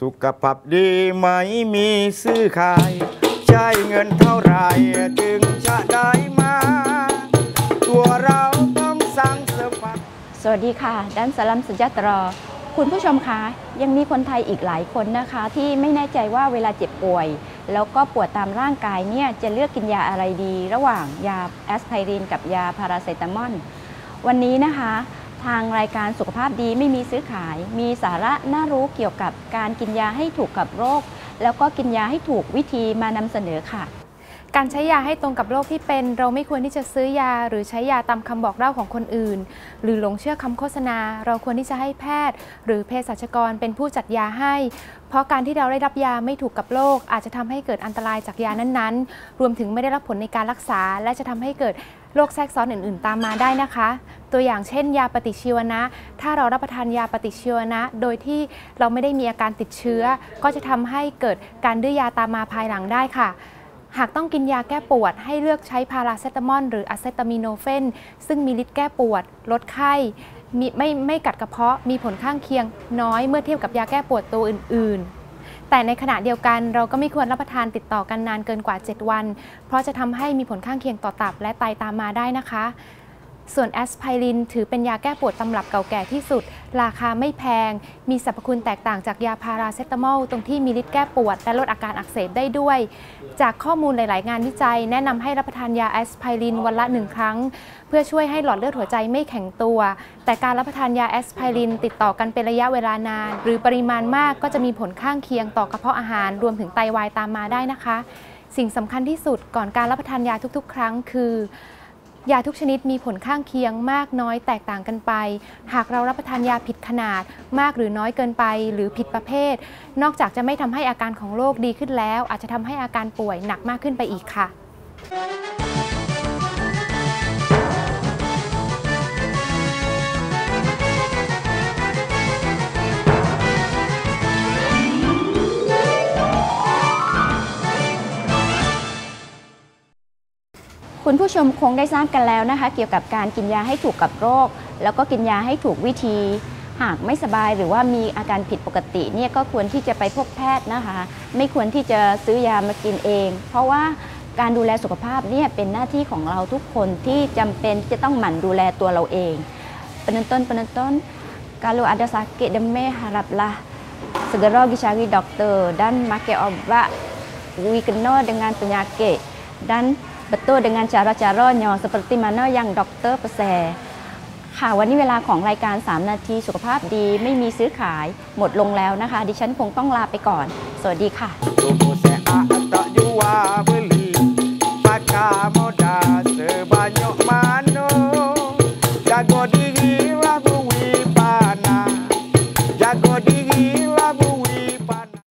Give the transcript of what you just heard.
สุขภาพดีไหมมีซื้อขาย ใช้เงินเท่าไรจึงจะได้มา ตัวเราต้องสั่งเสริมความสวัสดีค่ะด้านสลัมสุจัตรอ คุณผู้ชมคะยังมีคนไทยอีกหลายคนนะคะ ที่ไม่แน่ใจว่าเวลาเจ็บป่วย แล้วก็ปวดตามร่างกายเนี่ยจะเลือกกินยาอะไรดี ระหว่างยาแอสไพรินกับยาพาราเซตามอลวันนี้นะคะ ทางรายการสุขภาพดีไม่มีซื้อขาย มีสาระน่ารู้เกี่ยวกับการกินยาให้ถูกกับโรค แล้วก็กินยาให้ถูกวิธีมานำเสนอค่ะ การใช้ยาให้ตรงกับโรคที่เป็น เราไม่ควรที่จะซื้อยา หรือใช้ยาตามคำบอกเล่าของคนอื่น หรือหลงเชื่อคำโฆษณา เราควรที่จะให้แพทย์ หรือเภสัชกรเป็นผู้จัดยาให้ เพราะการที่เราได้รับยาไม่ถูกกับโรคอาจจะทำให้เกิดอันตรายจากยานั้นๆ รวมถึงไม่ได้รับผลในการรักษา และจะทำให้เกิด โรคแทรกซ้อนอื่นๆ ตามมาได้นะคะ ตัวอย่างเช่น ยาปฏิชีวนะ ถ้าเรารับประทานยาปฏิชีวนะ โดยที่เราไม่ได้มีอาการติดเชื้อ ก็จะทำให้เกิดการดื้อยาตามมาภายหลังได้ค่ะ หากต้องกินยาแก้ปวด ให้เลือกใช้พาราเซตามอลหรืออะเซตามิโนเฟนซึ่งมีฤทธิ์แก้ปวด ลดไข้มีไม่ไม่กัดกระเพาะมีผลข้างเคียงน้อยเมื่อเทียบกับยาแก้ปวดตัวอื่น ๆ แต่ในขณะเดียวกันเราก็ไม่ควรรับประทานติดต่อกันนานเกินกว่า 7 วัน เพราะจะทำให้มีผลข้างเคียงต่อตับและไตตามมาได้นะคะ ส่วนแอสไพรินถือเป็นยาแก้ปวดตำรับเก่าแก่ที่สุด ราคาไม่แพง มีสรรพคุณแตกต่างจากยาพาราเซตามอลตรงที่มีฤทธิ์แก้ปวด และลดอาการอักเสบได้ด้วย จากข้อมูลหลาย ๆ งานวิจัย แนะนำให้รับประทานยาแอสไพรินวันละหนึ่งครั้ง เพื่อช่วยให้หลอดเลือดหัวใจไม่แข็งตัว แต่การรับประทานยาแอสไพรินติดต่อกันเป็นระยะเวลานาน หรือปริมาณมากก็จะมีผลข้างเคียงต่อกระเพาะอาหารรวมถึงไตวายตามมาได้นะคะ สิ่งสำคัญที่สุดก่อนการรับประทานยาทุก ๆ ครั้งคือ ยาทุกชนิดมีผลข้างเคียงมากน้อยแตกต่างกันไป หากเรารับประทานยาผิดขนาดมากหรือน้อยเกินไปหรือผิดประเภท นอกจากจะไม่ทำให้อาการของโรคดีขึ้นแล้ว อาจจะทำให้อาการป่วยหนักมากขึ้นไปอีกค่ะ คุณผู้ชมคงได้ทราบกันแล้วนะคะ เกี่ยวกับการกินยาให้ถูกกับโรค แล้วก็กินยาให้ถูกวิธี หากไม่สบายหรือว่ามีอาการผิดปกติเนี่ยก็ควรที่จะไปพบแพทย์นะคะ ไม่ควรที่จะซื้อยามากินเอง เพราะว่าการดูแลสุขภาพเนี่ยเป็นหน้าที่ของเราทุกคนที่จำเป็นจะต้องหมั่นดูแลตัวเราเอง penonton penonton kalau ada sakit demam haraplah segera pergi cari doktor dan makan obat we kena dengan penyakit dan betul dengan cara-caranya seperti mana yang dokter percaya ค่ะวันนี้เวลาของรายการ 3 นาทีสุขภาพดีไม่มีซื้อขายหมดลงแล้วนะคะ ดิฉันคงต้องลาไปก่อน สวัสดีค่ะ